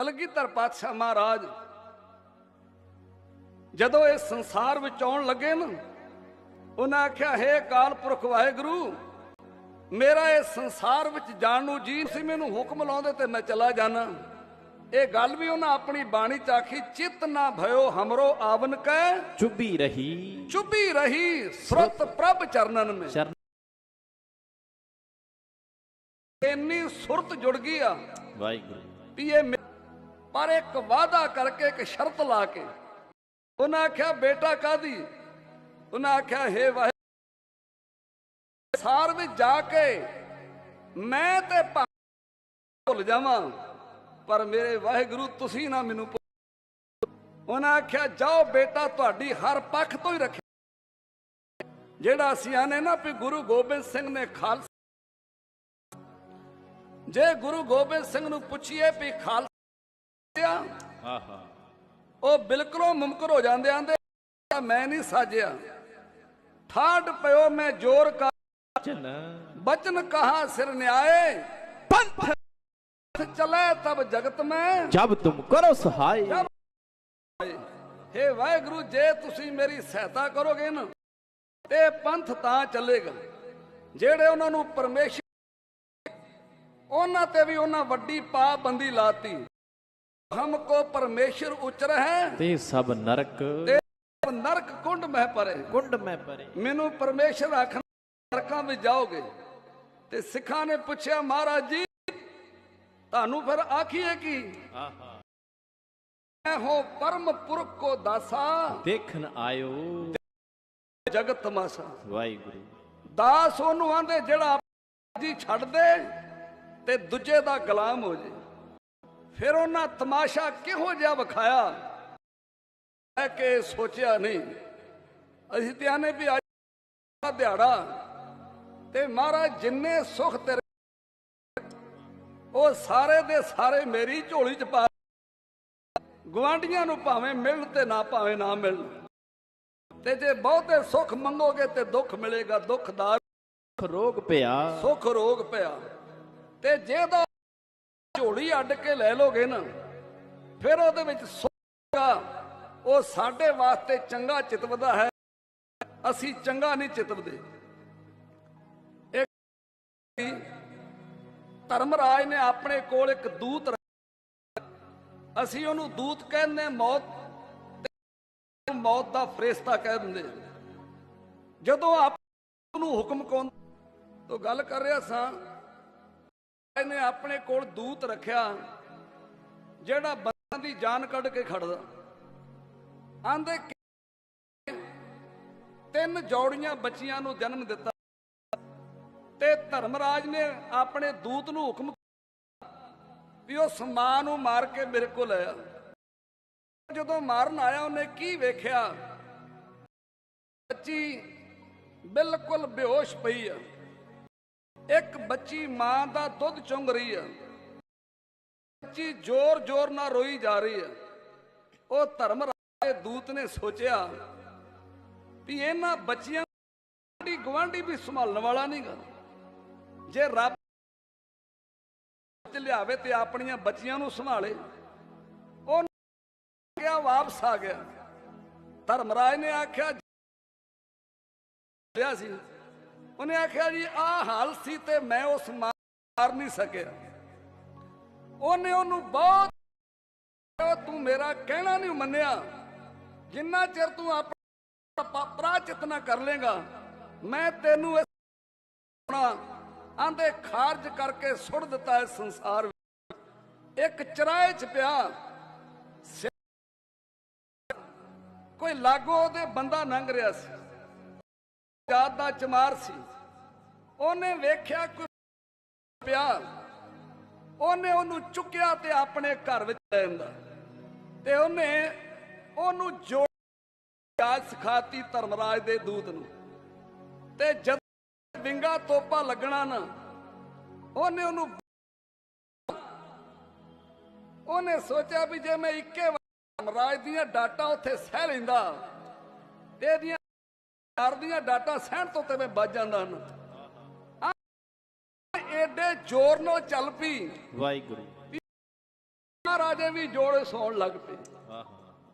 ਕਲਗੀਧਰ ਪਾਤਸ਼ਾਹ ਮਹਾਰਾਜ ਜਦੋਂ ਇਹ ਸੰਸਾਰ ਵਿੱਚ ਆਉਣ ਲੱਗੇ ਨਾ ਉਹਨਾਂ ਆਖਿਆ ਹੈ ਅਕਾਲ ਪੁਰਖ ਵਾਹਿਗੁਰੂ ਮੇਰਾ ਇਹ ਸੰਸਾਰ ਵਿੱਚ ਜਾਣ ਨੂੰ ਜੀ ਸੀ ਮੈਨੂੰ ਹੁਕਮ ਲਾਉਂਦੇ ਤੇ ਮੈਂ ਚਲਾ ਜਾਣਾ। ਇਹ ਗੱਲ ਵੀ ਉਹਨਾਂ ਆਪਣੀ ਬਾਣੀ ਚ ਆਖੀ ਚਿਤ ਨਾ ਭਇਓ ਹਮਰੋ ਆਵਨ ਕੈ। ਚੁੱਭੀ ਰਹੀ। ਚੁੱਭੀ ਰਹੀ ਸੁਰਤ ਪ੍ਰਭ ਚਰਨਨ ਮੇ। ਇੰਨੀ ਸੁਰਤ ਜੁੜ ਗਈ ਆ ਵਾਹਿਗੁਰੂ। ਵੀ ਇਹ ਪਰ ਇੱਕ ਵਾਅਦਾ ਕਰਕੇ ਇੱਕ ਸ਼ਰਤ ਲਾ ਕੇ ਉਹਨਾਂ ਆਖਿਆ, ਬੇਟਾ ਕਾਦੀ ਉਹਨਾਂ ਆਖਿਆ, ਹੇ ਵਾਹਿ ਸਾਰ ਵਿੱਚ ਜਾ ਕੇ ਮੈਂ ਤੇ ਭੁੱਲ ਜਾਵਾਂ, ਪਰ ਮੇਰੇ ਵਾਹਿਗੁਰੂ, ਤੁਸੀਂ ਨਾ ਮੈਨੂੰ ਉਹਨਾਂ ਆਖਿਆ, ਜਾਓ ਬੇਟਾ, ਤੁਹਾਡੀ ਹਰ ਪੱਖ ਤੋਂ ਹੀ ਰੱਖਿਆ। ਜਿਹੜਾ ਅਸੀਂ ਆਨੇ ਨਾ ਵੀ ਗੁਰੂ ਗੋਬਿੰਦ ਸਿੰਘ ਨੇ ਖਾਲਸਾ ਜੇ ਗੁਰੂ ਗੋਬਿੰਦ ਸਿੰਘ ਨੂੰ ਪੁੱਛੀਏ ਵੀ ਖਾਲਸਾ ਆਹਾ ਉਹ ਬਿਲਕੁਲੋਂ ਮੁਮਕਰ ਹੋ ਜਾਂਦੇ ਆਂਦੇ ਮੈਂ ਨਹੀਂ ਸਾਜਿਆ। ਠਾੜ ਪਿਓ ਮੈਂ ਜੋਰ ਕਾ ਚਨ ਬਚਨ ਕਹਾ ਸਿਰ ਨਿਆਏ। ਪੰਥ ਚਲੇ ਤਬ ਜਗਤ ਮੈਂ। ਜਬ ਤੁਮ ਕਰੋ ਸਹਾਈ। ਹੇ ਵਾਹਿਗੁਰੂ ਜੇ ਤੁਸੀਂ ਮੇਰੀ ਸਹਾਇਤਾ ਕਰੋਗੇ ਨਾ ਤੇ ਪੰਥ ਤਾਂ ਚੱਲੇਗਾ। ਜਿਹੜੇ ਉਹਨਾਂ ਨੂੰ ਪਰਮੇਸ਼ਰ ਉਹਨਾਂ ਤੇ ਵੀ ਉਹਨਾਂ ਵੱਡੀ ਪਾਬੰਦੀ ਲਾਤੀ। ਹਮਕੋ ਪਰਮੇਸ਼ਰ ਉਚਰ ਹੈ ਤੇ ਸਭ ਨਰਕ। ਤੇ ਨਰਕ ਕੁੰਡ ਮਹਿ ਪਰੇ। ਕੁੰਡ ਮੈਂ ਪਰੇ। ਮੈਨੂੰ ਪਰਮੇਸ਼ਰ ਆਖਣ ਨਰਕਾਂ ਵਿੱਚ ਜਾਓਗੇ। ਤੇ ਸਿੱਖਾਂ ਨੇ ਪੁੱਛਿਆ ਮਹਾਰਾਜ ਜੀ ਤੁਹਾਨੂੰ ਫਿਰ ਆਖੀਏ ਕੀ? ਆਹਾ। ਮੈਂ ਹੋ ਪਰਮ ਪੁਰਖ ਕੋ ਦਾਸਾ। ਦੇਖਣ ਆਇਓ। ਜਗਤ ਤਮਾਸ਼ਾ ਵਾਹਿਗੁਰੂ। ਦਾਸ ਉਹਨੂੰ ਆਂਦੇ ਜਿਹੜਾ ਜੀ ਛੱਡ ਦੇ ਤੇ ਦੂਜੇ ਦਾ ਗੁਲਾਮ ਹੋ ਜੇ। ਫਿਰ ਉਹਨਾਂ ਤਮਾਸ਼ਾ ਕਿਹੋ ਜਿਹਾ ਵਿਖਾਇਆ? ਹੈ ਕਿ ਸੋਚਿਆ ਨਹੀਂ। ਅਸੀਂ ਤੇ ਆਨੇ ਵੀ ਅੱਜ ਦਾ ਦਿਹਾੜਾ ਤੇ ਮਹਾਰਾਜ ਜਿੰਨੇ ਸੁਖ ਤੇਰੇ ਉਹ ਸਾਰੇ ਦੇ ਸਾਰੇ ਮੇਰੀ ਝੋਲੀ ਚ ਪਾ ਗਵਾਂਡੀਆਂ ਨੂੰ ਭਾਵੇਂ ਮਿਲਣ ਤੇ ਨਾ ਭਾਵੇਂ ਨਾ ਮਿਲਣ। ਤੇ ਜੇ ਬਹੁਤੇ ਸੁੱਖ ਮੰਗੋਗੇ ਤੇ ਦੁੱਖ ਮਿਲੇਗਾ। ਦੁੱਖਦਾਰ ਰੋਗ ਪਿਆ। ਸੁੱਖ ਰੋਗ ਪਿਆ। ਤੇ ਜੇ ਦਾ ਝੋਲੀ ਅੱਡ ਕੇ ਲੈ ਲੋਗੇ ਨਾ, ਫਿਰ ਉਹਦੇ ਵਿੱਚ ਸੁੱਖਾ ਉਹ ਸਾਡੇ ਵਾਸਤੇ ਚੰਗਾ ਚਿਤਵਦਾ ਹੈ, ਅਸੀਂ ਚੰਗਾ ਨਹੀਂ ਚਿਤਵਦੇ ਇੱਕ ਧਰਮਰਾਜ ਨੇ ਆਪਣੇ ਕੋਲ ਇੱਕ ਦੂਤ ਰੱਖਿਆ। ਅਸੀਂ ਉਹਨੂੰ ਦੂਤ ਕਹਿੰਦੇ ਮੌਤ ਮੌਤ ਦਾ ਫਰਿਸ਼ਤਾ ਕਹਿ ਦਿੰਦੇ ਜਦੋਂ ਆਪ ਨੂੰ ਹੁਕਮ ਕੌਣ ਤੋਂ ਗੱਲ ਕਰ ਰਿਹਾ ਸਾਂ ਇਹਨੇ ਆਪਣੇ ਕੋਲ ਦੂਤ ਰੱਖਿਆ, ਜਿਹੜਾ ਬੰਦਾਂ ਦੀ ਜਾਨ ਕੱਢ ਕੇ ਖੜਦਾ। ਆਂਦੇ ਤਿੰਨ ਜੋੜੀਆਂ ਬੱਚੀਆਂ ਨੂੰ ਜਨਮ ਦਿੱਤਾ ਤੇ ਧਰਮਰਾਜ ਨੇ ਆਪਣੇ ਦੂਤ ਨੂੰ ਹੁਕਮ ਵੀ ਉਹ ਮਾਂ ਨੂੰ ਮਾਰ ਕੇ ਮੇਰੇ ਕੋਲ ਆਇਆ ਜਦੋਂ ਮਾਰਨ ਆਇਆ, ਉਹਨੇ ਕੀ ਵੇਖਿਆ? ਬੱਚੀ ਬਿਲਕੁਲ ਬੇਹੋਸ਼ ਪਈ ਆ। ਇੱਕ ਬੱਚੀ ਮਾਂ ਦਾ ਦੁੱਧ ਚੁੰਗ ਰਹੀ ਹੈ। ਬੱਚੀ ਜ਼ੋਰ-ਜ਼ੋਰ ਨਾਲ ਰੋਈ ਜਾ ਰਹੀ ਹੈ। ਉਹ ਧਰਮਰਾਜ ਦੇ ਦੂਤ ਨੇ ਸੋਚਿਆ ਵੀ ਇਹਨਾਂ ਬੱਚੀਆਂ ਦੀ ਗਵਾਂਢੀ ਵੀ ਸੰਭਾਲਣ ਵਾਲਾ ਨਹੀਂਗਾ ਜੇ ਰੱਬ ਲਿਆਵੇ ਤੇ ਆਪਣੀਆਂ ਬੱਚੀਆਂ ਨੂੰ ਸੰਭਾਲੇ। ਉਹ ਗਿਆ ਵਾਪਸ ਆ ਗਿਆ। ਧਰਮਰਾਜ ਨੇ ਆਖਿਆ ਰਿਹਾ ਸੀ। ਉਹਨੇ ਆਖਿਆ ਜੀ, ਆਹ ਹਾਲ ਸੀ ਤੇ ਮੈਂ ਉਸ ਮਾਰ ਨਹੀਂ ਸਕਿਆ। ਉਹਨੇ ਉਹਨੂੰ ਬਹੁਤ ਤੂੰ ਮੇਰਾ ਕਹਿਣਾ ਨਹੀਂ ਮੰਨਿਆ। ਜਿੰਨਾ ਚਿਰ ਤੂੰ ਆਪਣਾ ਪ੍ਰਾਚਿਤ ਨਾ ਕਰ ਲੇਗਾ ਮੈਂ ਤੈਨੂੰ ਆਪਣਾ ਆਂਦੇ ਖਾਰਜ ਕਰਕੇ ਸੁੱਟ ਦਿੱਤਾ ਇਸ ਸੰਸਾਰ ਵਿੱਚ। ਇੱਕ ਚਰਾਏ ਚ ਪਿਆ। ਕੋਈ ਲਾਗੋ ਉਹਦੇ ਬੰਦਾ ਲੰਘ ਰਿਹਾ ਸੀ। ਜਾਤ ਦਾ ਚਮਾਰ ਸੀ। ਉਹਨੇ ਵੇਖਿਆ ਕੋਈ ਪਿਆ ਉਹਨੇ ਉਹਨੂੰ ਚੁੱਕਿਆ ਤੇ ਆਪਣੇ ਘਰ ਵਿੱਚ ਲੈ ਆਂਦਾ। ਤੇ ਉਹਨੇ ਉਹਨੂੰ ਜੋੜ ਸਿਖਾਤੀ ਧਰਮਰਾਜ ਦੇ ਦੂਤ ਨੂੰ। ਤੇ ਜਦ ਵਿੰਗਾ ਤੋਪਾ ਲੱਗਣਾ ਨਾ, ਉਹਨੇ ਉਹਨੂੰ ਉਹਨੇ ਸੋਚਿਆ ਵੀ ਜੇ ਮੈਂ ਇੱਕੇ ਵਾਰ ਧਰਮਰਾਜ ਦੀਆਂ ਡਾਟਾਂ ਉੱਥੇ ਸਹਿ ਲੈਂਦਾ, ਤੇ ਇਹਦੀਆਂ ਚਾਰ ਦੀਆਂ ਡਾਟਾਂ ਸਹਿਣ ਤੋਂ ਤੇ ਮੈਂ ਵੱਜ ਜਾਂਦਾ ਆ ਏਡੇ ਜ਼ੋਰ ਨਾਲ ਚੱਲ ਪਈ। ਵਾਹਿਗੁਰੂ। ਮਹਾਰਾਜੇ ਵੀ ਜੋੜੇ ਸੌਣ ਲੱਗ ਪਏ। ਆਹਾ।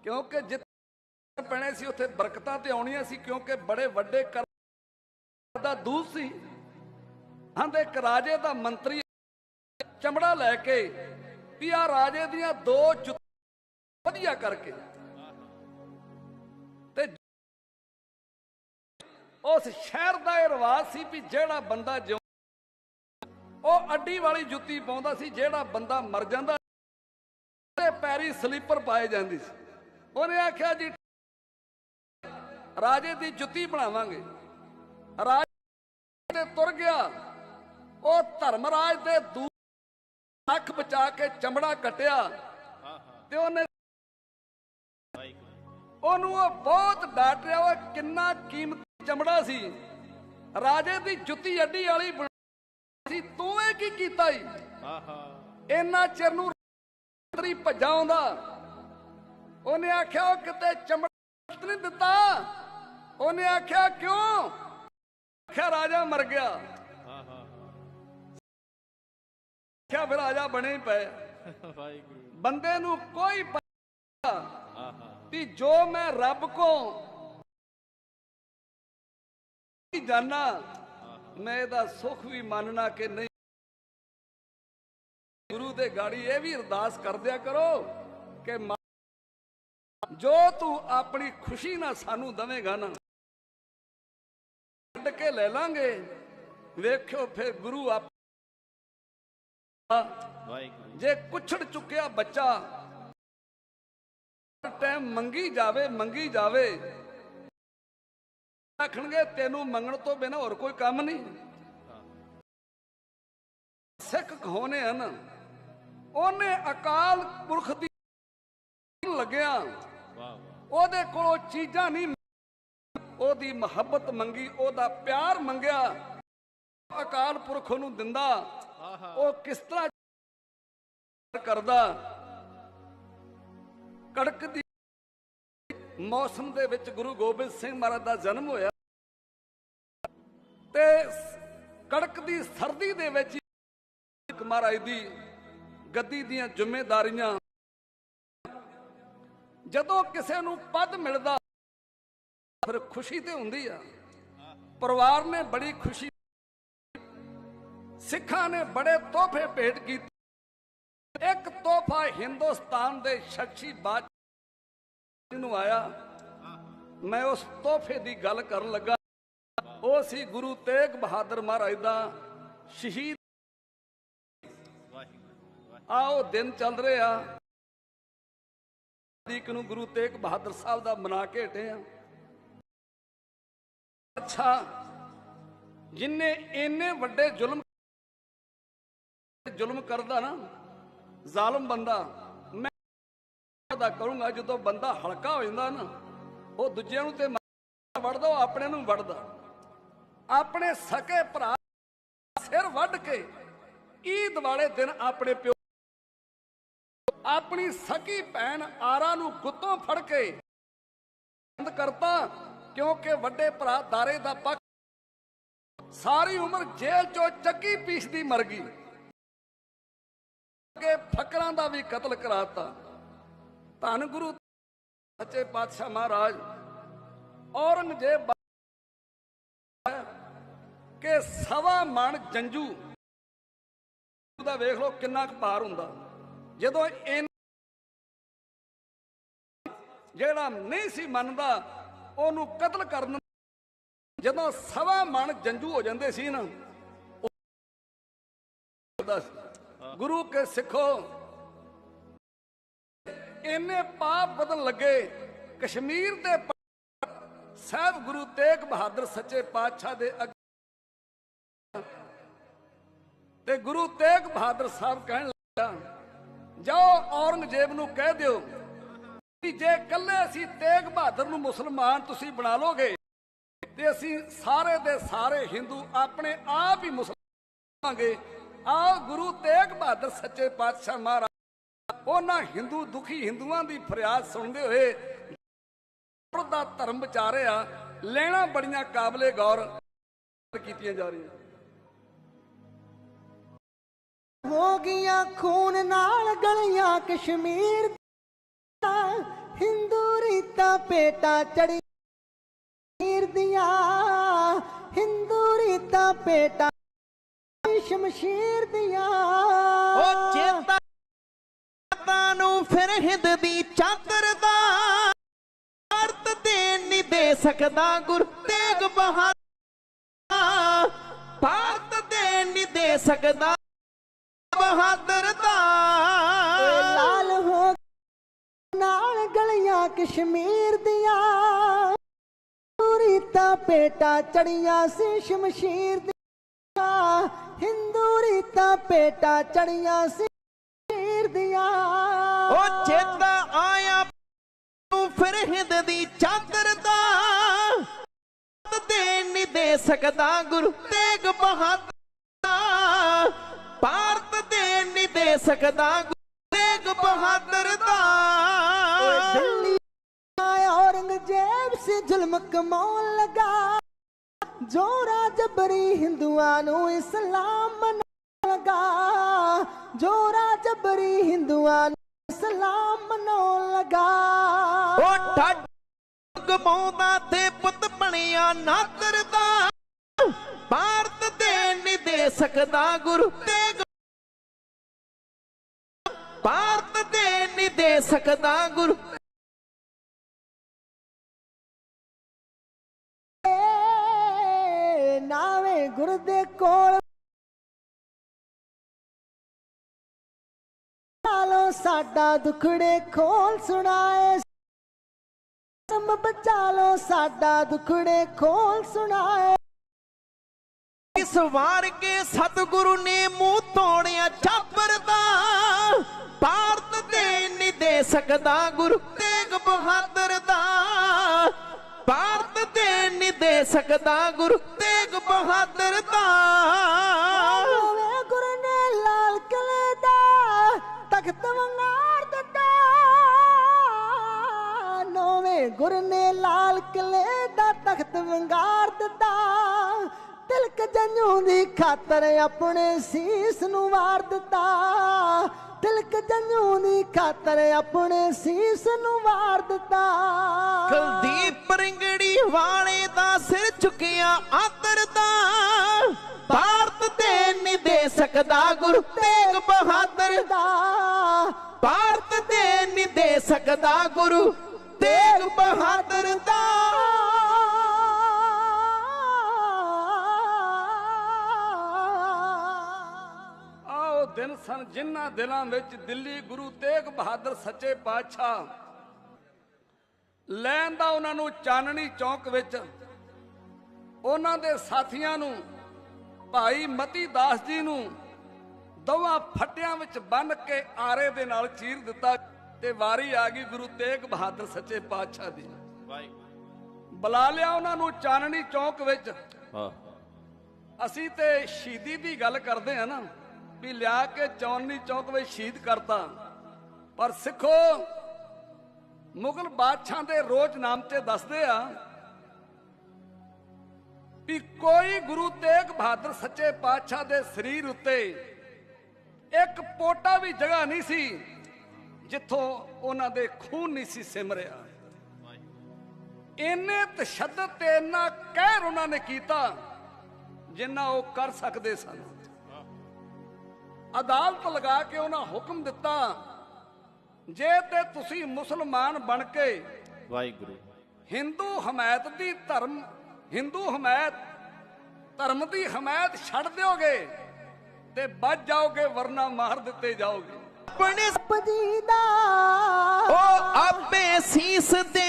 ਕਿਉਂਕਿ ਜਿੱਥੇ ਪੈਣੇ ਸੀ ਉੱਥੇ ਬਰਕਤਾਂ ਤੇ ਆਉਣੀਆਂ ਸੀ ਕਿਉਂਕਿ ਬੜੇ ਵੱਡੇ ਕਰ ਦਾ ਦੂਤ ਸੀ। ਆਂਦੇ ਇੱਕ ਰਾਜੇ ਦਾ ਮੰਤਰੀ ਚਮੜਾ ਲੈ ਕੇ ਵੀ ਆ ਰਾਜੇ ਦੀਆਂ ਦੋ ਜੁੱਤ ਵਧੀਆ ਕਰਕੇ ਉਸ ਸ਼ਹਿਰ ਦਾ ਇਹ ਰਿਵਾਜ ਸੀ ਵੀ ਜਿਹੜਾ ਬੰਦਾ ਜਿਉਂ ਉਹ ਅੱਡੀ ਵਾਲੀ ਜੁੱਤੀ ਪਾਉਂਦਾ ਸੀ ਜਿਹੜਾ ਬੰਦਾ ਮਰ ਜਾਂਦਾ ਉਹਦੇ ਪੈਰੀ ਸਲੀਪਰ ਪਾਏ ਜਾਂਦੀ ਸੀ। ਉਹਨੇ ਆਖਿਆ ਜੀ ਰਾਜੇ ਦੀ ਜੁੱਤੀ ਬਣਾਵਾਂਗੇ। ਰਾਜੇ ਤੇ ਤੁਰ ਗਿਆ। ਉਹ ਧਰਮਰਾਜ ਦੇ ਦੂ ਅੱਖ ਬਚਾ ਕੇ ਚਮੜਾ ਕੱਟਿਆ ਤੇ ਉਹਨੇ ਉਹਨੂੰ ਉਹ ਬਹੁਤ ਡਾਂਟ ਰਿਹਾ ਉਹ ਕਿੰਨਾ ਕੀਮਤੀ ਚਮੜਾ ਸੀ। ਰਾਜੇ ਦੀ ਜੁੱਤੀ ਅੱਡੀ ਵਾਲੀ ਸੀ। ਤੂੰ ਇਹ ਕੀ ਕੀਤਾ ਈ? ਆਹਾ ਇੰਨਾ ਚਿਰ ਨੂੰ ਤਰੀ ਭੱਜਾ ਆਉਂਦਾ। ਉਹਨੇ ਆਖਿਆ ਉਹ ਕਿਤੇ ਚਮੜਾ ਨਹੀਂ ਦਿੱਤਾ। ਉਹਨੇ ਆਖਿਆ ਕਿਉਂ? ਆਖਿਆ ਰਾਜਾ ਮਰ ਗਿਆ। ਆਹਾ ਆਖਿਆ ਫਿਰ ਰਾਜਾ ਬਣੇ ਹੀ ਪਏ। ਵਾਹਿਗੁਰੂ। ਬੰਦੇ ਨੂੰ ਕੋਈ ਪਤਾ ਆਹਾ। ਵੀ ਜੋ ਮੈਂ ਰੱਬ ਕੋ ਜਾਣਾ ਮੈਂ ਇਹਦਾ ਸੁੱਖ ਵੀ ਮੰਨਣਾ ਕਿ ਨਹੀਂ? ਗੁਰੂ ਦੇ ਗਾੜੀ ਇਹ ਵੀ ਅਰਦਾਸ ਕਰਦਿਆ ਕਰੋ ਕਿ ਜੋ ਤੂੰ ਆਪਣੀ ਖੁਸ਼ੀ ਨਾਲ ਸਾਨੂੰ ਦਵੇਂਗਾ ਨਾ ਕੱਢ ਕੇ ਲੈ ਲਾਂਗੇ। ਵੇਖਿਓ ਫਿਰ ਗੁਰੂ ਆਪ ਜੇ ਕੁਛੜ ਚੁੱਕਿਆ ਬੱਚਾ ਟਾਈਮ ਮੰਗੀ ਜਾਵੇ ਮੰਗੀ ਜਾਵੇ। ਆਖਣਗੇ, ਤੈਨੂੰ ਮੰਗਣ ਤੋਂ ਬਿਨਾ ਹੋਰ ਕੋਈ ਕੰਮ ਨਹੀਂ। ਸਿੱਖ ਕਹੋਨੇ ਹਨ। ਉਹਨੇ ਅਕਾਲ ਪੁਰਖ ਦੀ ਲੱਗਿਆ। ਉਹਦੇ ਕੋਲੋਂ ਚੀਜ਼ਾਂ ਨਹੀਂ ਉਹਦੀ ਮੁਹੱਬਤ ਮੰਗੀ, ਉਹਦਾ ਪਿਆਰ ਮੰਗਿਆ। ਅਕਾਲ ਪੁਰਖ ਨੂੰ ਦਿੰਦਾ। ਉਹ ਕਿਸ ਤਰ੍ਹਾਂ ਕਰਦਾ? ਕੜਕ ਦੀ ਮੌਸਮ ਦੇ ਵਿੱਚ ਗੁਰੂ ਗੋਬਿੰਦ ਸਿੰਘ ਮਹਾਰਾਜ ਦਾ ਜਨਮ ਹੋਇਆ। ਤੇ ਕੜਕ ਦੀ ਸਰਦੀ ਦੇ ਵਿੱਚ ਹੀ ਇੱਕ ਮਹਾਰਾਜ ਦੀ ਗੱਦੀ ਦੀਆਂ ਜ਼ਿੰਮੇਵਾਰੀਆਂ ਜਦੋਂ ਕਿਸੇ ਨੂੰ ਪਦ ਮਿਲਦਾ, ਫਿਰ ਖੁਸ਼ੀ ਤੇ ਹੁੰਦੀ ਆ। ਪਰਿਵਾਰ ਨੇ ਬੜੀ ਖੁਸ਼ੀ, ਸਿੱਖਾਂ ਨੇ ਬੜੇ ਤੋਹਫੇ ਭੇਟ ਕੀਤੇ। ਇੱਕ ਤੋਹਫਾ ਹਿੰਦੁਸਤਾਨ ਦੇ ਸ਼ਖਸੀ ਬਾਦ ਨੂੰ ਆਇਆ। ਮੈਂ ਉਸ ਤੋਹਫੇ ਦੀ ਗੱਲ ਕਰਨ ਲੱਗਾ। ਉਹ ਸੀ ਗੁਰੂ ਤੇਗ ਬਹਾਦਰ ਮਹਾਰਾਜ ਦਾ ਸ਼ਹੀਦ। ਆਓ ਦਿਨ ਚੱਲ ਰਹੇ ਤਰੀਕ ਨੂੰ ਗੁਰੂ ਤੇਗ ਬਹਾਦਰ ਸਾਹਿਬ ਦਾ ਮਨਾ ਕੇ ਹਟੇ ਆ। ਅੱਛਾ, ਜਿਨੇ ਇੰਨੇ ਵੱਡੇ ਜ਼ੁਲਮ ਜ਼ੁਲਮ ਕਰਦਾ ਨਾ, ਜ਼ਾਲਮ ਬੰਦਾ ਦਾ ਕਰੂੰਗਾ, ਜਦੋਂ ਬੰਦਾ ਹਲਕਾ ਹੋ ਜਾਂਦਾ ਨਾ, ਉਹ ਦੂਜਿਆਂ ਨੂੰ ਤੇ ਮਾਰ- ਵੜਦਾ ਉਹ ਆਪਣੇ ਨੂੰ ਵੜਦਾ ਆਪਣੇ ਸਕੇ ਭਰਾ ਸਿਰ ਵੱਢ ਕੇ, ਈਦ ਵਾਲੇ ਦਿਨ ਆਪਣੇ ਪਿਓ ਆਪਣੀ ਸਕੀ ਭੈਣ ਆਰਾ ਨੂੰ ਗੁੱਤੋਂ ਫੜ ਕੇ ਬੰਦ ਕਰਤਾ, ਕਿਉਂਕਿ ਵੱਡੇ ਭਰਾ ਦਾਰੇ ਦਾ ਪੱਖ ਸਾਰੀ ਉਮਰ ਜੇਲ੍ਹ ਚੋਂ ਚੱਕੀ ਪੀਸਦੀ ਮਰ ਗਈ। ਕਿ ਫਕਰਾਂ ਦਾ ਵੀ ਕਤਲ ਕਰਾਤਾ। ਧੰਨ ਗੁਰੂ ਸੱਚੇ ਪਾਤਸ਼ਾਹ ਮਹਾਰਾਜ, ਔਰੰਗਜ਼ੇਬ ਕਿ ਸਵਾ ਮਣ ਜੰਜੂ ਦਾ ਵੇਖ ਲਓ ਕਿੰਨਾ ਕੁ ਭਾਰ ਹੁੰਦਾ। ਜਦੋਂ ਇਹ ਜਿਹੜਾ ਨਹੀਂ ਸੀ ਮੰਨਦਾ, ਉਹਨੂੰ ਕਤਲ ਕਰਨ ਜਦੋਂ ਸਵਾ ਮਣ ਜੰਜੂ ਹੋ ਜਾਂਦੇ ਸੀ ਨਾ ਗੁਰੂ ਕੇ ਸਿੱਖੋ ਇੰਨੇ ਪਾਪ ਬਦਲ ਲੱਗੇ, ਕਸ਼ਮੀਰ ਦੇ ਸਾਹਿਬ ਗੁਰੂ ਤੇਗ ਬਹਾਦਰ ਸੱਚੇ ਪਾਤਸ਼ਾਹ ਦੇ ਤੇ ਗੁਰੂ ਤੇਗ ਬਹਾਦਰ ਸਾਹਿਬ ਕਹਿਣ ਲੱਗਾ, ਜਾਓ ਔਰੰਗਜ਼ੇਬ ਨੂੰ ਕਹਿ ਦਿਓ ਕਿ ਜੇ ਕੱਲੇ ਅਸੀਂ ਤੇਗ ਬਹਾਦਰ ਨੂੰ ਮੁਸਲਮਾਨ ਤੁਸੀਂ ਬਣਾ ਲੋਗੇ, ਤੇ ਅਸੀਂ ਸਾਰੇ ਦੇ ਸਾਰੇ ਹਿੰਦੂ ਆਪਣੇ ਆਪ ਹੀ ਮੁਸਲਮਾਨ ਹੋਵਾਂਗੇ ਆਓ ਗੁਰੂ ਤੇਗ ਬਹਾਦਰ ਸੱਚੇ ਪਾਤਸ਼ਾਹ ਮਹਾਰਾਜ ਉਹਨਾਂ ਹਿੰਦੂ ਦੁਖੀ ਹਿੰਦੂਆਂ ਦੀ ਫਰਿਆਦ ਸੁਣਦੇ ਹੋਏ ਦਾ ਧਰਮ ਵਿਚਾਰਿਆ ਲੈਣਾ ਬੜੀਆਂ ਕਾਬਲੇ ਗੌਰ ਕੀਤੀਆਂ ਜਾ ਰਹੀਆਂ। ਹੋ ਗਈਆਂ ਖੂਨ ਨਾਲ ਗਲੀਆਂ ਕਸ਼ਮੀਰ ਦੀਆਂ ਹਿੰਦੂ ਰੀਤਾਂ ਪੇਟਾ ਚੜੀ ਦੀਆਂ ਹਿੰਦੂ ਰੀਤਾਂ ਪੇਟਾ ਸ਼ਮਸ਼ੀਰ ਦੀਆਂ। ਉਹ ਚੇਤਾ ਨੂੰ ਫਿਰ ਹਿੰਦ ਦੀ ਚਾਦਰ ਦਾ ਅਰਥ ਦੇ ਨਹੀਂ ਦੇ ਸਕਦਾ ਗੁਰ ਤੇਗ ਬਹਾਦਰ। ਭਾਰਤ ਦੇ ਨਹੀਂ ਦੇ ਸਕਦਾ ਬਹਾਦਰ ਦਾ। ਲਾਲ ਹੋ ਨਾਲ ਗਲੀਆਂ ਕਸ਼ਮੀਰ ਦੀਆਂ। ਤਾਂ ਪੇਟਾ ਚੜੀਆਂ ਸੀ ਸ਼ਮਸ਼ੀਰ ਦੀਆਂ। ਹਿੰਦੂ ਰੀਤਾਂ ਪੇਟਾ ਚੜੀਆਂ ਸੀ ਚੇਤਾ ਆਇਆ ਫਿਰ ਹਿੰਦ ਦੀ ਚਾਦਰ ਦਾ ਦੇ ਨਹੀਂ ਦੇ ਸਕਦਾ ਗੁਰੂ ਤੇਗ ਬਹਾਦਰ। ਭਾਰਤ ਦੇ ਨਹੀਂ ਦੇ ਸਕਦਾ ਗੁਰੂ ਤੇਗ ਬਹਾਦਰ ਦਾ। ਔਰੰਗਜ਼ੇਬ ਸੇ ਜ਼ੁਲਮ ਕਮਾਉਣ ਲਗਾ। ਜੋ ਰਾਜਬਰੀ ਹਿੰਦੂਆਂ ਨੂੰ ਇਸਲਾਮ ਮਨਾ ਲਗਾ। ਜੋ ਰਾਜਬਰੀ ਹਿੰਦੂਆਂ ਨੂੰ ਮਨਾਉਣ ਲਗਾ। ਉਹ ਠੱਗ ਗਮਾਉਂਦਾ ਤੇ ਪੁੱਤ ਬਣਿਆ ਨਾਦਰ ਦਾ ਭਾਰਤ ਦੇ ਨਹੀਂ ਦੇ ਸਕਦਾ ਗੁਰੂ ਤੇਗ ਭਾਰਤ ਦੇ ਨਹੀਂ ਦੇ ਸਕਦਾ ਗੁਰੂ। ਨਾਵੇਂ ਗੁਰ ਦੇ ਕੋਲ ਸਾਡਾ ਦੁਖੜੇ ਖੋਲ ਸੁਣਾਏ। ਸਮ ਬਚਾ ਲੋ ਸਾਡਾ ਦੁਖੜੇ ਖੋਲ ਸੁਣਾਏ। ਇਸ ਵਾਰ ਕੇ ਸਤਿਗੁਰੂ ਨੇ ਮੂੰਹ ਤੋੜਿਆ ਚਾਪਰ ਦਾ। ਭਾਰਤ ਦੇ ਨਹੀਂ ਦੇ ਸਕਦਾ ਗੁਰੂ ਤੇਗ ਬਹਾਦਰ ਦਾ। ਭਾਰਤ ਦੇ ਨਹੀਂ ਦੇ ਸਕਦਾ ਗੁਰੂ ਤੇਗ ਬਹਾਦਰ ਦਾ। ਦਾ ਤਖਤ ਵੰਗਾਰ ਦਿੱਤਾ। ਨਵੇਂ ਗੁਰੂ ਨੇ ਲਾਲ ਕਿਲੇ ਦਾ ਤਖਤ ਵੰਗਾਰ ਦਿੱਤਾ। ਤਿਲਕ ਜੰਨੂ ਦੀ ਖਾਤਰ ਆਪਣੇ ਸੀਸ ਨੂੰ ਵਾਰ ਦਿੱਤਾ। ਤਿਲਕ ਜੰਨੂ ਦੀ ਖਾਤਰ ਆਪਣੇ ਸੀਸ ਨੂੰ ਵਾਰ ਦਿੱਤਾ। ਕੁਲਦੀਪ ਰਿੰਗੜੀ ਵਾਲੇ ਦਾ ਸਿਰ ਝੁਕਿਆ ਆਦਰ ਦਾ। ਭਾਰਤ ਦੇ ਨਹੀਂ ਦੇ ਸਕਦਾ ਗੁਰੂ ਤੇਗ ਬਹਾਦਰ। ਦਾ। ਭਾਰਤ ਦੇ ਨਹੀਂ ਦੇ ਸਕਦਾ ਗੁਰੂ, ਤੇਗ ਬਹਾਦਰ ਦਾ। ਆਓ ਦਿਨ ਸਨ ਜਿਨ੍ਹਾਂ ਦਿਲਾਂ ਵਿੱਚ ਦਿੱਲੀ ਗੁਰੂ ਤੇਗ ਬਹਾਦਰ ਸੱਚੇ ਪਾਤਸ਼ਾਹ। ਲੈਣ ਦਾ ਉਹਨਾਂ ਨੂੰ ਚਾਨਣੀ ਚੌਂਕ ਵਿੱਚ, ਉਹਨਾਂ ਦੇ ਸਾਥੀਆਂ ਨੂੰ, ਭਾਈ ਮਤੀ ਦਾਸ ਜੀ ਨੂੰ ਦੋਵਾਂ ਫੱਟਿਆਂ ਵਿੱਚ ਬੰਨ ਕੇ ਆਰੇ ਦੇ ਨਾਲ ਚੀਰ ਦਿੱਤਾ ਤੇ ਵਾਰੀ ਆ ਗਈ ਗੁਰੂ ਤੇਗ ਬਹਾਦਰ ਸੱਚੇ ਪਾਤਸ਼ਾਹ ਦੀ। ਬੁਲਾ ਲਿਆ ਉਹਨਾਂ ਨੂੰ ਚਾਨਣੀ ਚੌਕ ਵਿੱਚ। ਅਸੀਂ ਤੇ ਸ਼ਹੀਦੀ ਦੀ ਗੱਲ ਕਰਦੇ ਆ ਨਾ ਵੀ ਲਿਆ ਕੇ ਚੌਨੀ ਚੌਕ ਵਿੱਚ ਸ਼ਹੀਦ ਕਰਤਾ। ਪਰ ਸਿੱਖੋ ਮੁਗਲ ਬਾਦਸ਼ਾਹ ਦੇ ਰੋਜ਼ ਨਾਮ ਤੇ ਦੱਸਦੇ ਆ ਵੀ ਕੋਈ ਗੁਰੂ ਤੇਗ ਬਹਾਦਰ ਸੱਚੇ ਪਾਤਸ਼ਾਹ ਦੇ ਸਰੀਰ ਉੱਤੇ ਇੱਕ ਪੋਟਾ ਵੀ ਜਗ੍ਹਾ ਨਹੀਂ ਸੀ ਜਿੱਥੋਂ ਉਹਨਾਂ ਦੇ ਖੂਨ ਨਹੀਂ ਸੀ ਸਿਮਰਿਆ। ਇੰਨੇ ਤਸ਼ੱਦਦ ਤੇ ਇੰਨਾ ਕਹਿਰ ਉਹਨਾਂ ਨੇ ਕੀਤਾ ਜਿੰਨਾ ਉਹ ਕਰ ਸਕਦੇ ਸਨ। ਅਦਾਲਤ ਲਗਾ ਕੇ ਉਹਨਾਂ ਹੁਕਮ ਦਿੱਤਾ ਜੇ ਤੇ ਤੁਸੀਂ ਮੁਸਲਮਾਨ ਬਣ ਕੇ ਵਾਹਿਗੁਰੂ। ਹਿੰਦੂ ਹਮਾਇਤ ਦੀ ਧਰਮ ਹਿੰਦੂ ਹਮਾਇਤ ਧਰਮ ਦੀ ਹਮਾਇਤ ਛੱਡ ਦਿਓਗੇ ਤੇ ਬਚ ਜਾਓਗੇ ਵਰਨਾ ਮਾਰ ਦਿੱਤੇ ਜਾਓਗੇ। ਆਪਣੇ ਪਜੀ ਦਾ। ਉਹ ਆਪੇ ਸੀਸ ਦੇਣ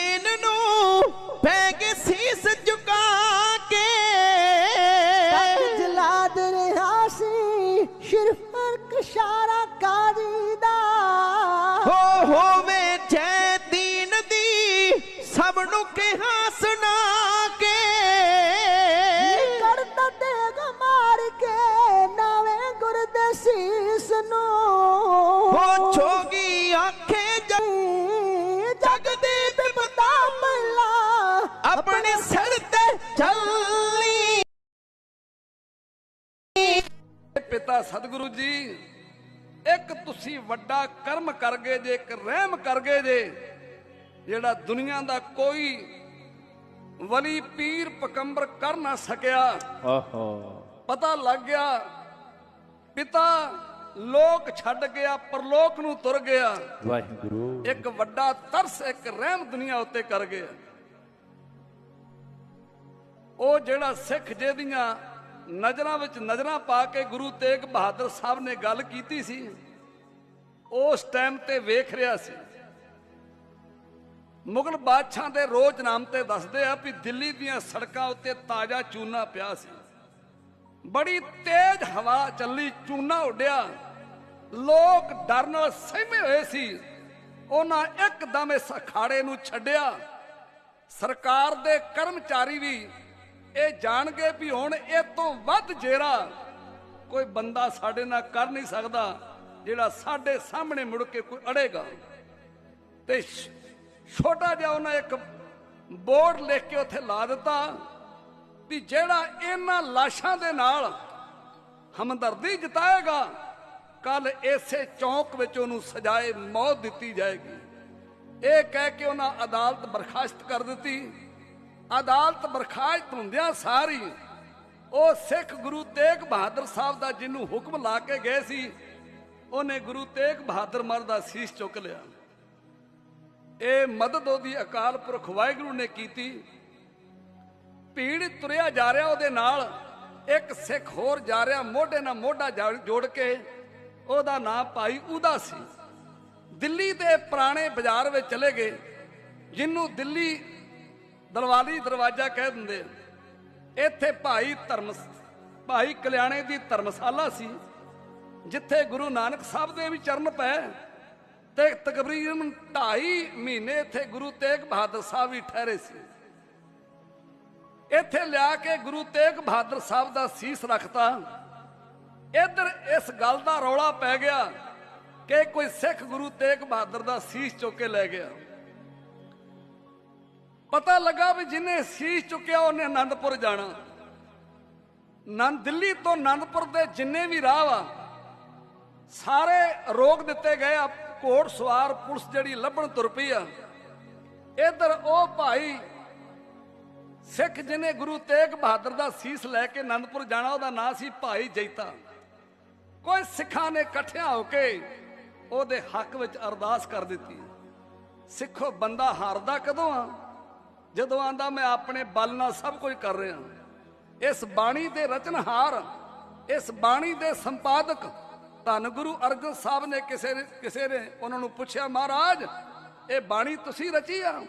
ਜਿਹੜਾ ਦੁਨੀਆ ਦਾ ਕੋਈ ਵਲੀ ਪੀਰ ਪਕੰਬਰ ਕਰ ਨਾ ਸਕਿਆ। ਓਹੋ ਪਤਾ ਲੱਗ ਗਿਆ ਪਿਤਾ ਲੋਕ ਛੱਡ ਗਿਆ ਪਰਲੋਕ ਨੂੰ ਤੁਰ ਗਿਆ। ਵਾਹਿਗੁਰੂ। ਇੱਕ ਵੱਡਾ ਤਰਸ ਇੱਕ ਰਹਿਮ ਦੁਨੀਆ ਉੱਤੇ ਕਰ ਗਿਆ। ਉਹ ਜਿਹੜਾ ਸਿੱਖ ਜਿਹਦੀਆਂ ਨਜ਼ਰਾਂ ਵਿੱਚ ਨਜ਼ਰਾਂ ਪਾ ਕੇ ਗੁਰੂ ਤੇਗ ਬਹਾਦਰ ਸਾਹਿਬ ਨੇ ਗੱਲ ਕੀਤੀ ਸੀ ਉਸ ਟਾਈਮ ਤੇ ਵੇਖ ਰਿਹਾ ਸੀ। ਮੁਗਲ ਬਾਦਸ਼ਾਹ ਦੇ ਰੋਜ਼ ਨਾਮ ਤੇ ਦੱਸਦੇ ਆ ਵੀ ਦਿੱਲੀ ਦੀਆਂ ਸੜਕਾਂ ਉੱਤੇ ਤਾਜ਼ਾ ਚੂਨਾ ਪਿਆ ਸੀ। ਬੜੀ ਤੇਜ਼ ਹਵਾ ਚੱਲੀ, ਚੂਨਾ ਉੱਡਿਆ। ਲੋਕ ਡਰ ਨਾਲ ਸਹਿਮੇ ਹੋਏ ਸੀ। ਉਹਨਾਂ ਇੱਕਦਮ ਇਸ ਅਖਾੜੇ ਨੂੰ ਛੱਡਿਆ। ਸਰਕਾਰ ਦੇ ਕਰਮਚਾਰੀ ਵੀ ਇਹ ਜਾਣਗੇ ਵੀ ਹੁਣ ਇਹ ਤੋਂ ਵੱਧ ਜੇਰਾ। ਕੋਈ ਬੰਦਾ ਸਾਡੇ ਨਾਲ ਕਰ ਨਹੀਂ ਸਕਦਾ, ਜਿਹੜਾ ਸਾਡੇ ਸਾਹਮਣੇ ਮੁੜ ਕੇ ਕੋਈ ਅੜੇਗਾ। ਤੇ ਛੋਟਾ ਜਿਹਾ ਉਹਨਾਂ ਇੱਕ ਬੋਰਡ ਲਿਖ ਕੇ ਉੱਥੇ ਲਾ ਦਿੱਤਾ ਵੀ ਜਿਹੜਾ ਇਹਨਾਂ ਲਾਸ਼ਾਂ ਦੇ ਨਾਲ ਹਮਦਰਦੀ ਜਤਾਏਗਾ, ਕੱਲ ਇਸੇ ਚੌਂਕ ਵਿੱਚ ਉਹਨੂੰ ਸਜ਼ਾਏ ਮੌਤ ਦਿੱਤੀ ਜਾਏਗੀ। ਇਹ ਕਹਿ ਕੇ ਉਹਨਾਂ ਅਦਾਲਤ ਬਰਖਾਸਤ ਕਰ ਦਿੱਤੀ। ਅਦਾਲਤ ਬਰਖਾਸਤ ਹੁੰਦਿਆਂ ਸਾਰੀ ਉਹ ਸਿੱਖ ਗੁਰੂ ਤੇਗ ਬਹਾਦਰ ਸਾਹਿਬ ਦਾ ਜਿਹਨੂੰ ਹੁਕਮ ਲਾ ਕੇ ਗਏ ਸੀ, ਉਹਨੇ ਗੁਰੂ ਤੇਗ ਬਹਾਦਰ ਮਰ ਦਾ ਸੀਸ ਚੁੱਕ ਲਿਆ। ਇਹ ਮਦਦ ਉਹਦੀ ਅਕਾਲ ਪੁਰਖ ਵਾਹਿਗੁਰੂ ਨੇ ਕੀਤੀ। ਭੀੜ ਤੁਰਿਆ ਜਾ ਰਿਹਾ ਉਹਦੇ ਨਾਲ, ਇੱਕ ਸਿੱਖ ਹੋਰ ਜਾ ਰਿਹਾ, ਮੋਢੇ ਨਾਲ ਮੋਢਾ ਜੋੜ ਕੇ, ਉਹਦਾ ਨਾਂ ਭਾਈ ਉਦਾ ਸੀ। ਦਿੱਲੀ ਦੇ ਪੁਰਾਣੇ ਬਾਜ਼ਾਰ ਵਿੱਚ ਚਲੇ ਗਏ, ਜਿਹਨੂੰ ਦਿੱਲੀ ਦਲਵਾਲੀ ਦਰਵਾਜ਼ਾ ਕਹਿ ਦਿੰਦੇ ਇੱਥੇ ਭਾਈ ਧਰਮ, ਭਾਈ ਕਲਿਆਣੇ ਦੀ ਧਰਮਸ਼ਾਲਾ ਸੀ, ਜਿੱਥੇ ਗੁਰੂ ਨਾਨਕ ਸਾਹਿਬ ਦੇ ਵੀ ਚਰਨ ਪਏ। ਤੇ ਤਕਰੀਬਨ 2.5 ਮਹੀਨੇ ਇੱਥੇ ਗੁਰੂ ਤੇਗ ਬਹਾਦਰ ਸਾਹਿਬ ਵੀ ਠਹਿਰੇ ਸੀ। ਇੱਥੇ ਲਿਆ ਕੇ ਗੁਰੂ ਤੇਗ ਬਹਾਦਰ ਸਾਹਿਬ ਦਾ ਸੀਸ ਰੱਖਤਾ। ਇੱਧਰ ਇਸ ਗੱਲ ਦਾ ਰੌਲਾ ਪੈ ਗਿਆ ਕਿ ਕੋਈ ਸਿੱਖ ਗੁਰੂ ਤੇਗ ਬਹਾਦਰ ਦਾ ਸੀਸ ਚੁੱਕ ਕੇ ਲੈ ਗਿਆ। ਪਤਾ ਲੱਗਾ ਵੀ ਜਿਹਨੇ ਸੀਸ ਚੁੱਕਿਆ ਉਹਨੇ ਆਨੰਦਪੁਰ ਜਾਣਾ। ਨੰਦ ਦਿੱਲੀ ਤੋਂ ਆਨੰਦਪੁਰ ਦੇ ਜਿੰਨੇ ਵੀ ਰਾਹ ਵਾ ਸਾਰੇ ਰੋਕ ਦਿੱਤੇ ਗਏ ਆ ਘੋੜ ਸਵਾਰ ਪੁਲਿਸ ਜਿਹੜੀ ਲੱਭਣ ਤੁਰ ਪਈ ਆ। ਇੱਧਰ ਉਹ ਭਾਈ ਸਿੱਖ ਜਿਹਨੇ ਗੁਰੂ ਤੇਗ ਬਹਾਦਰ ਦਾ ਸੀਸ ਲੈ ਕੇ ਆਨੰਦਪੁਰ ਜਾਣਾ, ਉਹਦਾ ਨਾਂ ਸੀ ਭਾਈ ਜੈਤਾ। ਕੋਈ ਸਿੱਖਾਂ ਨੇ ਇਕੱਠਿਆਂ ਹੋ ਕੇ ਉਹਦੇ ਹੱਕ ਵਿੱਚ ਅਰਦਾਸ ਕਰ ਦਿੱਤੀ। ਸਿੱਖੋ, ਬੰਦਾ ਹਾਰਦਾ ਕਦੋਂ ਆ? ਜਦੋਂ ਆਂਦਾ, ਮੈਂ ਆਪਣੇ ਬਲ ਨਾਲ ਸਭ ਕੁਝ ਕਰ ਰਿਹਾ। ਇਸ ਬਾਣੀ ਦੇ ਰਚਨਹਾਰ, ਇਸ ਬਾਣੀ ਦੇ ਸੰਪਾਦਕ ਧੰਨ ਗੁਰੂ ਅਰਜਨ ਸਾਹਿਬ ਨੇ ਕਿਸੇ ਨੇ ਕਿਸੇ ਨੇ ਉਹਨਾਂ ਨੂੰ ਪੁੱਛਿਆ ਮਹਾਰਾਜ ਇਹ ਬਾਣੀ ਤੁਸੀਂ ਰਚੀ ਆ?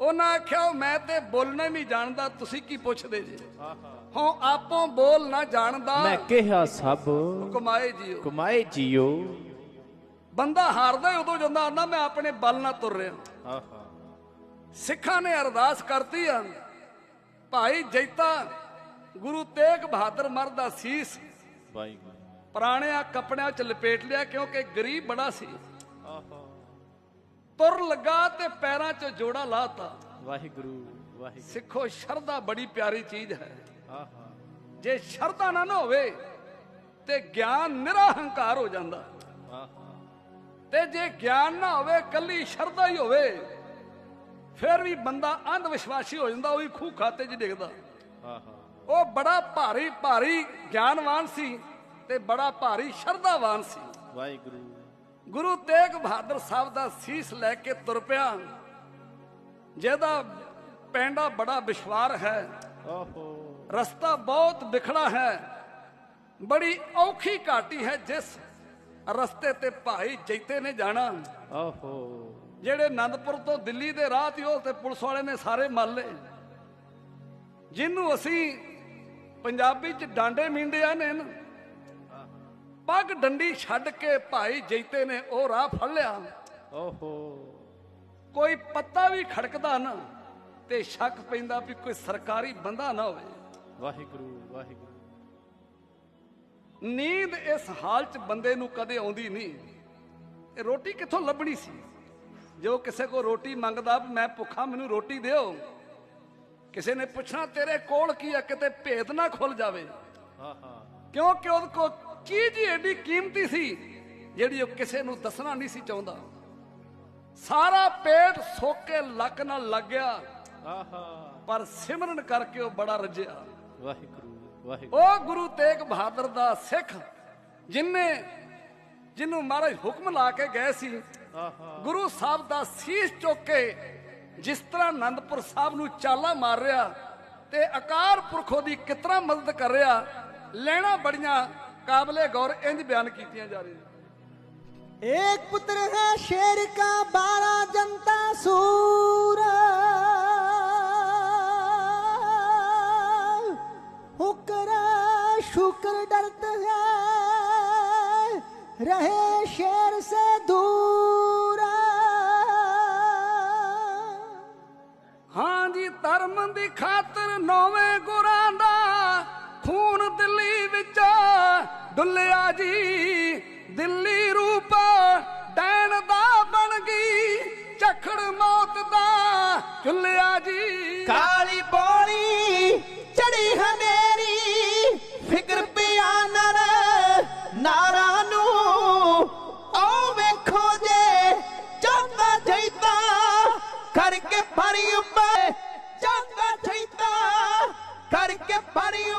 ਉਹਨਾਂ ਆਖਿਆ ਮੈਂ ਤੇ ਬੋਲਣਾ ਨਹੀਂ ਜਾਣਦਾ ਤੁਸੀਂ ਕੀ ਪੁੱਛਦੇ ਜੀ? ਹਾਂ ਆਪੋਂ ਬੋਲ ਨਾ ਜਾਣਦਾ। ਮੈਂ ਕਿਹਾ ਸਭ ਕਮਾਏ ਜੀਓ। ਕਮਾਏ ਜੀਓ। ਬੰਦਾ ਹਾਰਦਾ ਉਦੋਂ ਜਾਂਦਾ ਆਂਦਾ ਮੈਂ ਆਪਣੇ ਬਲ ਨਾਲ ਤੁਰ ਰਿਹਾ। ਆਹਾ ਸਿੱਖਾਂ ਨੇ ਅਰਦਾਸ ਕਰਤੀ ਆ ਭਾਈ ਜੈਤਾ ਗੁਰੂ ਤੇਗ ਬਹਾਦਰ ਮਰ ਦਾ ਸੀਸ। ਵਾਹਿਗੁਰੂ। ਪੁਰਾਣਿਆਂ ਕੱਪੜਿਆਂ 'ਚ ਲਪੇਟ ਲਿਆ ਕਿਉਂਕਿ ਗਰੀਬ ਬੜਾ ਸੀ। ਆਹਾ। ਤੁਰ ਲੱਗਾ ਤੇ ਪੈਰਾਂ 'ਚ ਜੋੜਾ ਲਾਤਾ। ਵਾਹਿਗੁਰੂ ਵਾਹਿਗੁਰੂ। ਸਿੱਖੋ ਸ਼ਰਧਾ ਬੜੀ ਪਿਆਰੀ ਚੀਜ਼ ਹੈ। ਆਹਾ। ਜੇ ਸ਼ਰਧਾ ਨਾ ਨਾ ਹੋਵੇ ਤੇ ਗਿਆਨ ਨਿਰਾ ਹੰਕਾਰ ਹੋ ਜਾਂਦਾ। ਆਹਾ। ਤੇ ਜੇ ਗਿਆਨ ਨਾ ਹੋਵੇ ਕੱਲੀ ਸ਼ਰਧਾ ਹੀ ਹੋਵੇ ਫਿਰ ਵੀ ਬੰਦਾ ਅੰਧ ਵਿਸ਼ਵਾਸੀ ਹੋ ਜਾਂਦਾ ਉਹ ਵੀ ਖੂਹ ਖਾਤੇ 'ਚ ਡਿੱਗਦਾ। ਆਹਾ। ਉਹ ਬੜਾ ਭਾਰੀ ਭਾਰੀ ਗਿਆਨਵਾਨ ਸੀ। ਤੇ ਬੜਾ ਭਾਰੀ ਸ਼ਰਧਾਵਾਨ ਸੀ। ਵਾਹਿਗੁਰੂ। ਗੁਰੂ ਤੇਗ ਬਹਾਦਰ ਸਾਹਿਬ ਦਾ ਸੀਸ ਲੈ ਕੇ ਤੁਰ ਪਿਆ। ਜਿਹਦਾ ਪੈਂਡਾ ਬੜਾ ਵਿਸ਼ਵਾਰ ਹੈ। ਓਹੋ। ਰਸਤਾ ਬਹੁਤ ਵਿਖੜਾ ਹੈ। ਬੜੀ ਔਖੀ ਘਾਟੀ ਹੈ ਜਿਸ ਰਸਤੇ ਤੇ ਭਾਈ ਜੈਤੇ ਨੇ ਜਾਣਾ। ਓਹੋ। ਜਿਹੜੇ ਆਨੰਦਪੁਰ ਤੋਂ ਦਿੱਲੀ ਦੇ ਰਾਹ ਤੇ ਉਹ ਤੇ ਪੁਲਿਸ ਵਾਲੇ ਨੇ ਸਾਰੇ ਮੱਲ ਲਏ। ਜਿਹਨੂੰ ਅਸੀਂ ਪੰਜਾਬੀ ਚ ਡਾਂਡੇ ਮੀਂਡਿਆ ਨੇ ਨਾ ਪੱਗ ਡੰਡੀ ਛੱਡ ਕੇ ਭਾਈ ਜੈਤੇ ਨੇ ਉਹ ਰਾਹ ਫੜ ਲਿਆ। ਓਹੋ। ਕੋਈ ਪੱਤਾ ਵੀ ਖੜਕਦਾ ਨਾ ਤੇ ਸ਼ੱਕ ਪੈਂਦਾ ਵੀ ਕੋਈ ਸਰਕਾਰੀ ਬੰਦਾ ਨਾ ਹੋਵੇ। ਵਾਹਿਗੁਰੂ ਵਾਹਿਗੁਰੂ। ਨੀਂਦ ਇਸ ਹਾਲ ਚ ਬੰਦੇ ਨੂੰ ਕਦੇ ਆਉਂਦੀ ਨਹੀਂ। ਇਹ ਰੋਟੀ ਕਿੱਥੋਂ ਲੱਭਣੀ ਸੀ? ਜੋ ਕਿਸੇ ਕੋ ਰੋਟੀ ਮੰਗਦਾ ਮੈਂ ਭੁੱਖਾ ਮੈਨੂੰ ਰੋਟੀ ਦਿਓ। ਕਿਸੇ ਨੇ ਪੁੱਛਣਾ ਤੇਰੇ ਕੋਲ ਕੀ ਆ? ਕਿਤੇ ਭੇਦ ਨਾ ਖੁੱਲ ਜਾਵੇ। ਆਹਾ। ਕਿਉਂਕਿ ਉਹਦੇ ਕੋ ਚੀਜ਼ ਹੀ ਏਡੀ ਕੀਮਤੀ ਸੀ ਜਿਹੜੀ ਉਹ ਕਿਸੇ ਨੂੰ ਦੱਸਣਾ ਨਹੀਂ ਸੀ ਚਾਹੁੰਦਾ। ਸਾਰਾ ਪੇਟ ਸੋਕੇ ਲੱਕ ਨਾਲ ਲੱਗ ਗਿਆ। ਆਹਾ। ਪਰ ਸਿਮਰਨ ਕਰਕੇ ਉਹ ਬੜਾ ਰੱਜਿਆ। ਵਾਹਿਗੁਰੂ ਵਾਹਿਗੁਰੂ। ਉਹ ਗੁਰੂ ਤੇਗ ਬਹਾਦਰ ਦਾ ਸਿੱਖ ਜਿਨਨੇ ਜਿਹਨੂੰ ਮਹਾਰਾਜ ਹੁਕਮ ਲਾ ਕੇ ਗਏ ਸੀ ਆਹਾ। ਗੁਰੂ ਸਾਹਿਬ ਦਾ ਸੀਸ ਚੁੱਕ ਕੇ ਜਿਸ ਤਰ੍ਹਾਂ ਆਨੰਦਪੁਰ ਸਾਹਿਬ ਨੂੰ ਚਾਲਾ ਮਾਰ ਰਿਹਾ ਤੇ ਅਕਾਲ ਪੁਰਖੋ ਦੀ ਕਿਤਨਾ ਮਦਦ ਕਰ ਰਿਹਾ ਲੈਣਾ ਬੜੀਆਂ ਕਾਬਲੇ ਗੌਰ ਇੰਜ ਬਿਆਨ ਕੀਤੀਆਂ ਜਾ ਰਹੀਆਂ एक पुत्र है शेर का बारह जनता सूर हुक्र शुक्र डरत है रहे शेर से दूर ਹਾਂ ਜੀ ਧਰਮ ਦੀ ਖਾਤਰ ਨੌਵੇਂ ਗੁਰਾਂ ਡੁੱਲਿਆ ਜੀ, ਦਿੱਲੀ ਰੂਪ ਡੈਣ ਦਾ ਬਣ ਗਈ ਝਖੜ ਮੌਤ ਦਾ ਚੁੱਲਿਆ ਜੀ। ਕਾਲੀ ਬੋਲੀ ਚੜੀ ਹਨੇਰੀ ਫਿਕਰ ਪਿਆ ਨਰ ਨਾਰਾ ਨੂੰ ਉਹ ਵੇਖੋ ਜੇ ਜਾਂਦਾ ਜੈਤਾ, ਕਰਕੇ ਭਰੀ ਉੱਪਰ ਜਾਂਦਾ ਜੈਤਾ, ਕਰਕੇ ਭਰੀ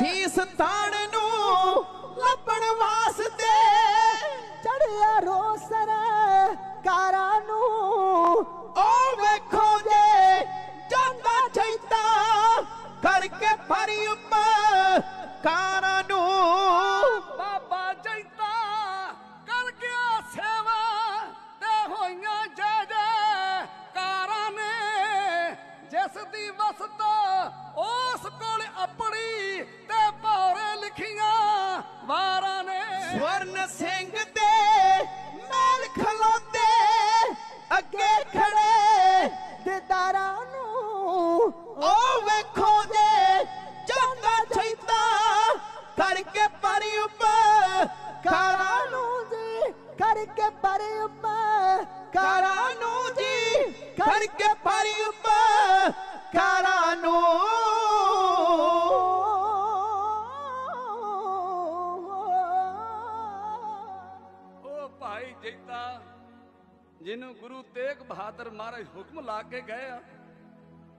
ਹੋਏ ਕਰਕੇ ਭਾਰੀ ਉੱਪਰ ਕਾਰਾਂ ਨੂੰ। ਉਹ ਭਾਈ ਜੈਤਾ ਜਿਹਨੂੰ ਗੁਰੂ ਤੇਗ ਬਹਾਦਰ ਮਹਾਰਾਜ ਹੁਕਮ ਲਾ ਕੇ ਗਏ ਆ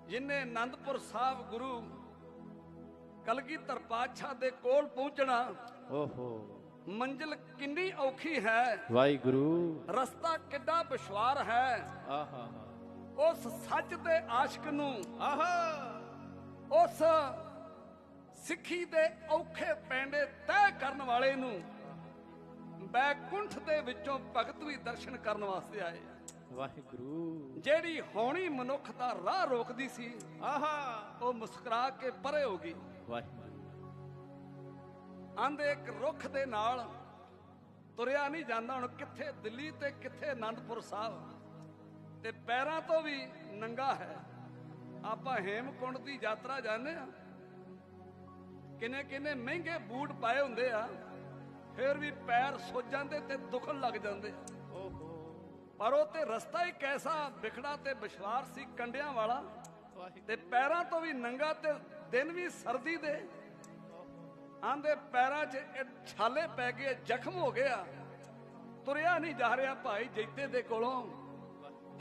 ਜਿਨੇ ਆਨੰਦਪੁਰ ਸਾਹਿਬ ਗੁਰੂ ਕਲਗੀਧਰ ਪਾਤਸ਼ਾਹ ਦੇ ਕੋਲ ਪਹੁੰਚਣਾ। ਓਹੋ। ਮੰਜ਼ਿਲ ਕਿੰਨੀ ਔਖੀ ਹੈ? ਵਾਹਿਗੁਰੂ। ਰਸਤਾ ਕਿੱਡਾ ਵਿਸ਼ਵਾਰ ਹੈ। ਆਹਾ ਉਸ ਸੱਚ ਦੇ ਆਸ਼ਿਕ ਨੂੰ ਆਹਾ। ਉਸ ਸਿੱਖੀ ਦੇ ਔਖੇ ਪੈਂਡੇ ਤੈਅ ਕਰਨ ਵਾਲੇ ਨੂੰ ਬੈਕੁੰਠ ਦੇ ਵਿੱਚੋਂ ਭਗਤ ਵੀ ਦਰਸ਼ਨ ਕਰਨ ਵਾਸਤੇ ਆਏ ਵਾਹਿਗੁਰੂ। ਜਿਹੜੀ ਹੋਣੀ ਮਨੁੱਖ ਦਾ ਰਾਹ ਰੋਕਦੀ ਸੀ ਆਹਾ। ਉਹ ਮੁਸਕਰਾ ਕੇ ਪਰੇ ਹੋ ਗਈ। ਵਾਹਿਗੁਰੂ। ਆਂਦੇ ਇੱਕ ਰੁੱਖ ਦੇ ਨਾਲ ਤੁਰਿਆ ਨਹੀਂ ਜਾਂਦਾ ਹੁਣ ਕਿੱਥੇ ਦਿੱਲੀ ਤੇ ਕਿੱਥੇ ਆਨੰਦਪੁਰ ਸਾਹਿਬ? ਤੇ ਪੈਰਾਂ ਤੋਂ ਵੀ ਨੰਗਾ ਹੈ। ਆਪਾਂ ਹੇਮਕੁੰਡ ਦੀ ਯਾਤਰਾ ਜਾਂਦੇ ਆ ਕਿਨੇ ਕਿਨੇ ਮਹਿੰਗੇ ਬੂਟ ਪਾਏ ਹੁੰਦੇ ਆ ਫਿਰ ਵੀ ਪੈਰ ਸੁੱਜ ਜਾਂਦੇ ਤੇ ਦੁਖਣ ਲੱਗ ਜਾਂਦੇ ਆ। ਓਹੋ। ਪਰ ਉਹ ਤੇ ਰਸਤਾ ਹੀ ਕੈਸਾ ਵਿਖੜਾ ਤੇ ਵਿਸ਼ਵਾਰ ਸੀ ਕੰਡਿਆਂ ਵਾਲਾ ਤੇ ਪੈਰਾਂ ਤੋਂ ਵੀ ਨੰਗਾ ਤੇ ਦਿਨ ਵੀ ਸਰਦੀ ਦੇ। ਆਂਦੇ ਪੈਰਾਂ 'ਚ ਇਹ ਛਾਲੇ ਪੈ ਗਏ, ਜ਼ਖਮ ਹੋ ਗਿਆ। ਤੁਰਿਆ ਨਹੀਂ ਜਾ ਰਿਹਾ ਭਾਈ ਜੈਤੇ ਦੇ ਕੋਲੋਂ।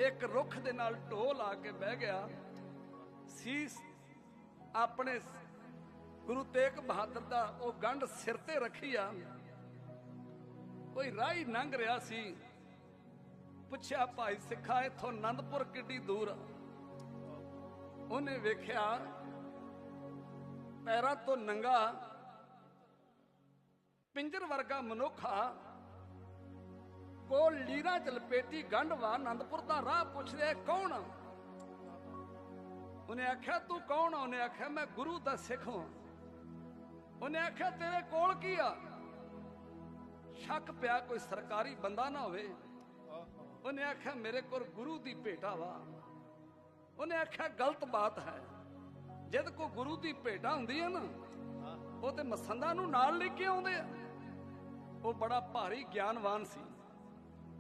ਇੱਕ ਰੁੱਖ ਦੇ ਨਾਲ ਢੋ ਲਾ ਕੇ ਬਹਿ ਗਿਆ। ਸੀਸ ਆਪਣੇ ਗੁਰੂ ਤੇਗ ਬਹਾਦਰ ਦਾ ਉਹ ਗੰਢ ਸਿਰ ਤੇ ਰੱਖੀ ਆ। ਕੋਈ ਰਾਹੀ ਲੰਘ ਰਿਹਾ ਸੀ। ਪੁੱਛਿਆ, ਭਾਈ ਸਿੱਖਾ, ਇਥੋਂ ਆਨੰਦਪੁਰ ਕਿੱਡੀ ਦੂਰ? ਆ ਉਹਨੇ ਵੇਖਿਆ, ਪੈਰਾਂ ਤੋਂ ਨੰਗਾ ਪਿੰਜਰ ਵਰਗਾ ਮਨੁੱਖਾ ਕੋਲ ਲੀਰਾ ਚ ਲਪੇਟੀ ਗੰਢਵਾ ਆਨੰਦਪੁਰ ਦਾ ਰਾਹ ਪੁੱਛ ਰਿਹਾ ਕੌਣ ਉਹਨੇ ਆਖਿਆ, ਤੂੰ ਕੌਣ ਆ? ਉਹਨੇ ਆਖਿਆ, ਮੈਂ ਗੁਰੂ ਦਾ ਸਿੱਖ ਹਾਂ। ਉਹਨੇ ਆਖਿਆ, ਤੇਰੇ ਕੋਲ ਕੀ ਆ? ਸ਼ੱਕ ਪਿਆ ਕੋਈ ਸਰਕਾਰੀ ਬੰਦਾ ਨਾ ਹੋਵੇ। ਉਹਨੇ ਆਖਿਆ, ਮੇਰੇ ਕੋਲ ਗੁਰੂ ਦੀ ਭੇਟਾ ਵਾ। ਉਹਨੇ ਆਖਿਆ, ਗਲਤ ਬਾਤ ਹੈ। ਜਦ ਕੋ ਗੁਰੂ ਦੀ ਭੇਟਾ ਹੁੰਦੀ ਹੈ ਨਾ, ਉਹ ਤੇ ਮਸੰਦਾਂ ਨੂੰ ਨਾਲ ਲੈ ਕੇ ਆਉਂਦੇ ਆ। ਉਹ ਬੜਾ ਭਾਰੀ ਗਿਆਨਵਾਨ ਸੀ।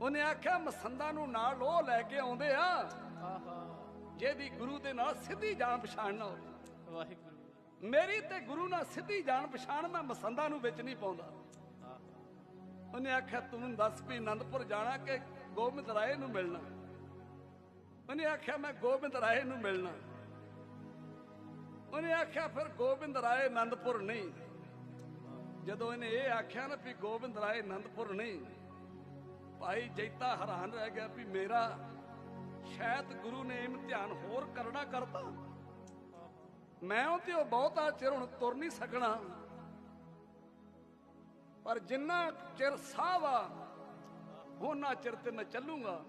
ਉਹਨੇ ਆਖਿਆ ਮਸੰਦਾ ਨੂੰ ਨਾਲ ਉਹ ਲੈ ਕੇ ਆਉਂਦੇ ਆ ਆਹਾ। ਜਿਹਦੀ ਗੁਰੂ ਦੇ ਨਾਲ ਸਿੱਧੀ ਜਾਣ ਪਛਾਣ ਨਾ ਹੋਵੇ। ਵਾਹਿਗੁਰੂ ਮੇਰੀ ਤੇ ਗੁਰੂ ਨਾਲ ਸਿੱਧੀ ਜਾਣ ਪਛਾਣ ਮੈਂ ਮਸੰਦਾ ਨੂੰ ਵਿੱਚ ਨਹੀਂ ਪਾਉਂਦਾ। ਆਹਾ। ਉਹਨੇ ਆਖਿਆ ਤੂੰ ਦੱਸ ਵੀ ਆਨੰਦਪੁਰ ਜਾਣਾ ਕਿ ਗੋਬਿੰਦ ਰਾਏ ਨੂੰ ਮਿਲਣਾ? ਉਹਨੇ ਆਖਿਆ ਮੈਂ ਗੋਬਿੰਦ ਰਾਏ ਨੂੰ ਮਿਲਣਾ। ਉਹਨੇ ਆਖਿਆ ਫਿਰ ਗੋਬਿੰਦ ਰਾਏ ਆਨੰਦਪੁਰ ਨਹੀਂ। ਜਦੋਂ ਇਹਨੇ ਇਹ ਆਖਿਆ ਨਾ ਵੀ ਗੋਬਿੰਦ ਰਾਏ ਆਨੰਦਪੁਰ ਨਹੀਂ, ਭਾਈ ਜੈਤਾ ਹੈਰਾਨ ਰਹਿ ਗਿਆ ਵੀ ਮੇਰਾ ਸ਼ਾਇਦ ਗੁਰੂ ਨੇ ਇਮਤਿਹਾਨ ਹੋਰ ਕਰਨਾ ਕਰਤਾ। ਮੈਂ ਉਹ ਤੇ ਉਹ ਬਹੁਤਾ ਚਿਰ ਹੁਣ ਤੁਰ ਨਹੀਂ ਸਕਣਾ। ਪਰ ਜਿੰਨਾ ਚਿਰ ਸਾਹ ਵਾ ਉਹਨਾਂ ਚਿਰ ਤੇ ਮੈਂ ਚੱਲੂਗਾ।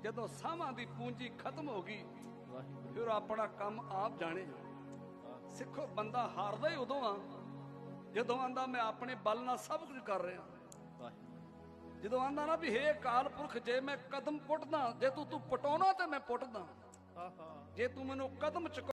ਜਦੋਂ ਸਾਹਾਂ ਦੀ ਪੂੰਜੀ ਖਤਮ ਹੋ ਗਈ, ਫਿਰ ਆਪਣਾ ਕੰਮ ਆਪ ਜਾਣੇ। ਸਿੱਖੋ, ਬੰਦਾ ਹਾਰਦਾ ਹੀ ਉਦੋਂ ਆ। ਜਦੋਂ ਆਂਦਾ ਮੈਂ ਆਪਣੇ ਬਲ ਨਾਲ ਸਭ ਕੁਝ ਕਰ ਰਿਹਾ। ਜਦੋਂ ਆਂਦਾ ਨਾ ਵੀ ਹੇ ਅਕਾਲ ਪੁਰਖ ਜੇ ਮੈਂ ਕਦਮ ਪੁੱਟਦਾ ਜੇ ਤੂੰ ਤੂੰ ਪਟਾਉਣਾ ਤੇ ਮੈਂ ਪੁੱਟਦਾ। ਆਹਾ। ਜੇ ਤੂੰ ਮੈਨੂੰ ਕਦਮ ਚੁੱਕ